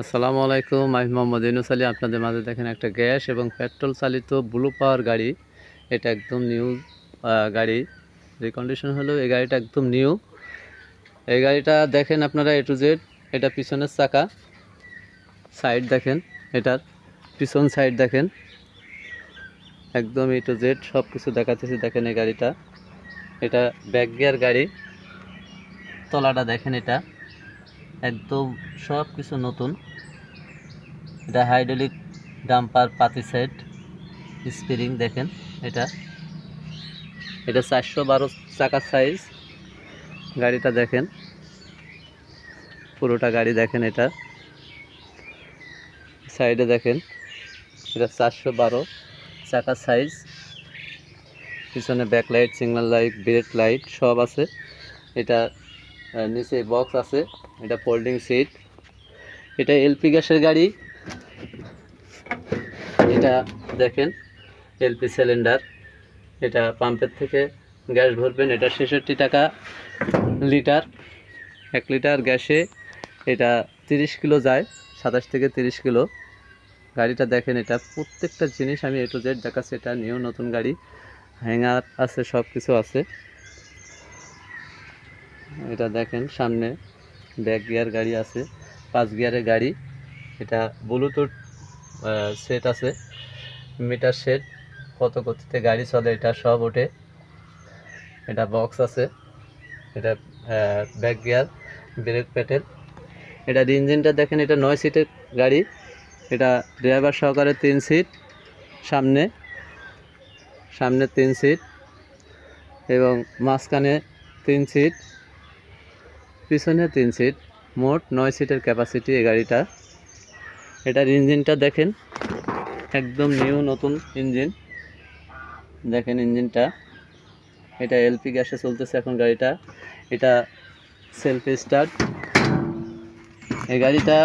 আসসালামু আলাইকুম, আমি মোহাম্মদ ইনুস আলী। আপনাদের মাঝে দেখেন একটা গ্যাস এবং পেট্রোল চালিত ব্লু পাওয়ার গাড়ি। এটা একদম নিউ গাড়ি। রিকন্ডিশন হলো এই গাড়িটা একদম নিউ। এই গাড়িটা দেখেন আপনারা এ টু জেড, এটা পিছনের চাকা। সাইড দেখেন, এটার পিছন সাইড দেখেন। একদম এ টু জেড সব কিছু দেখাতেছি দেখেন এই গাড়িটা। এটা ব্যাক গিয়ার গাড়ি। তলাটা দেখেন এটা। একদম সব কিছু নতুন। এটা হাইড্রোলিক ডাম্পার পাতি সেট স্প্রিং দেখেন এটা। এটা চারশো বারো চাকার সাইজ গাড়িটা দেখেন। পুরোটা গাড়ি দেখেন এটা। সাইডে দেখেন। এটা চারশো বারো চাকার সাইজ পিছনে backlight signal light brake light সব আছে। এটা নিচে বক্স আছে। এটা ফোল্ডিং সিট এটা এলপি গ্যাসের গাড়ি। এটা দেখেন এলপি সিলিন্ডার এটা পাম্পের থেকে গ্যাস ভরবেন। এটা ছেষট্টি টাকা লিটার। এক লিটার গ্যাসে এটা তিরিশ কিলো যায়, সাতাশ থেকে তিরিশ কিলো। গাড়িটা দেখেন, এটা প্রত্যেকটা জিনিস আমি এ টু জেড দেখাচ্ছি। এটা নিউ নতুন গাড়ি, হ্যাঙ্গার আছে সব কিছু আছে। এটা দেখেন, সামনে ব্যাক গিয়ার গাড়ি আছে, পাঁচ গিয়ারের গাড়ি। এটা ব্লুটুথ সেট আছে মিটার সেট কত গতিতে গাড়ি চলে এটা সব ওঠে। এটা বক্স আছে, এটা ব্যাক গিয়ার ব্রেক প্যাটেল এটার ইঞ্জিনটা দেখেন, এটা নয় সিটের গাড়ি। এটা ড্রাইভার সহকারে তিন সিট সামনে সামনে তিন সিট এবং মাঝখানে তিন সিট পিছনে তিন সিট মোট নয় সিটের ক্যাপাসিটি এই গাড়িটা। এটার ইঞ্জিনটা দেখেন, একদম নিউ নতুন ইঞ্জিন। দেখেন ইঞ্জিনটা, এটা এলপি গ্যাসে চলতেছে এখন গাড়িটা। এটা সেলফ স্টার্ট এই গাড়িটা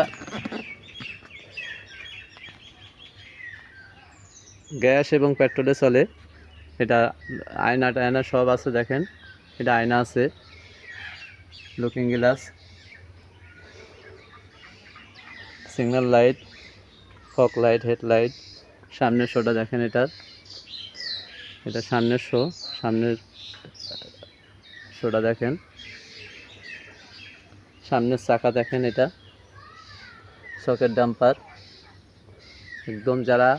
গ্যাস এবং পেট্রোলে চলে। এটা আয়না টায়না সব আছে দেখেন। এটা আয়না আছে। Looking glass signal light fog light headlight সামনের শোটা দেখেন এটার এটা সামনের শো সামনের শোটা দেখেন। সামনের চাকা দেখেন এটা শকের ডাম্পার একদম যারা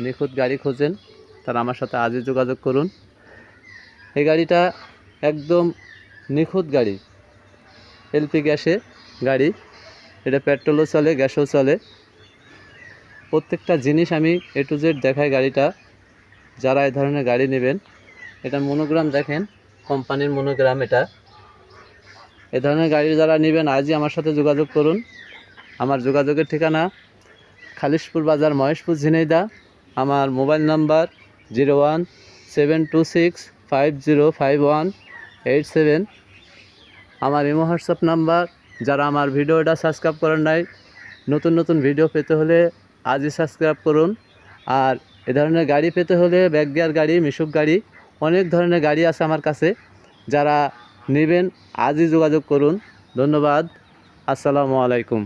নিখুঁত গাড়ি খোঁজেন, তারা আমার সাথে আজই যোগাযোগ করুন। এই গাড়িটা একদম নিখুঁত গাড়ি। এলপি গ্যাসে গাড়ি। এটা পেট্রোলও চলে, গ্যাসও চলে। প্রত্যেকটা জিনিস আমি এ টু জেড দেখাই গাড়িটা, যারা এই ধরনের গাড়ি নেবেন। এটা মনোগ্রাম দেখেন, কোম্পানির মনোগ্রাম এটা। এ ধরনের গাড়ি যারা নেবেন, আজই আমার সাথে যোগাযোগ করুন। আমার যোগাযোগের ঠিকানা খালিশপুর বাজার, মহেশপুর, ঝিনাইদা। আমার mobile number zero one seven two six five zero five one eight seven. আমার ইমো হোয়াটসঅ্যাপ নাম্বার, যারা আমার ভিডিওটা সাবস্ক্রাইব করেন নাই, নতুন নতুন ভিডিও পেতে হলে আজই সাবস্ক্রাইব করুন। আর এ ধরনের গাড়ি পেতে হলে ব্যাক গিয়ার গাড়ি, মিশুক গাড়ি, অনেক ধরনের গাড়ি আছে আমার কাছে। যারা নেবেন, আজই যোগাযোগ করুন। ধন্যবাদ। আসসালামু আলাইকুম।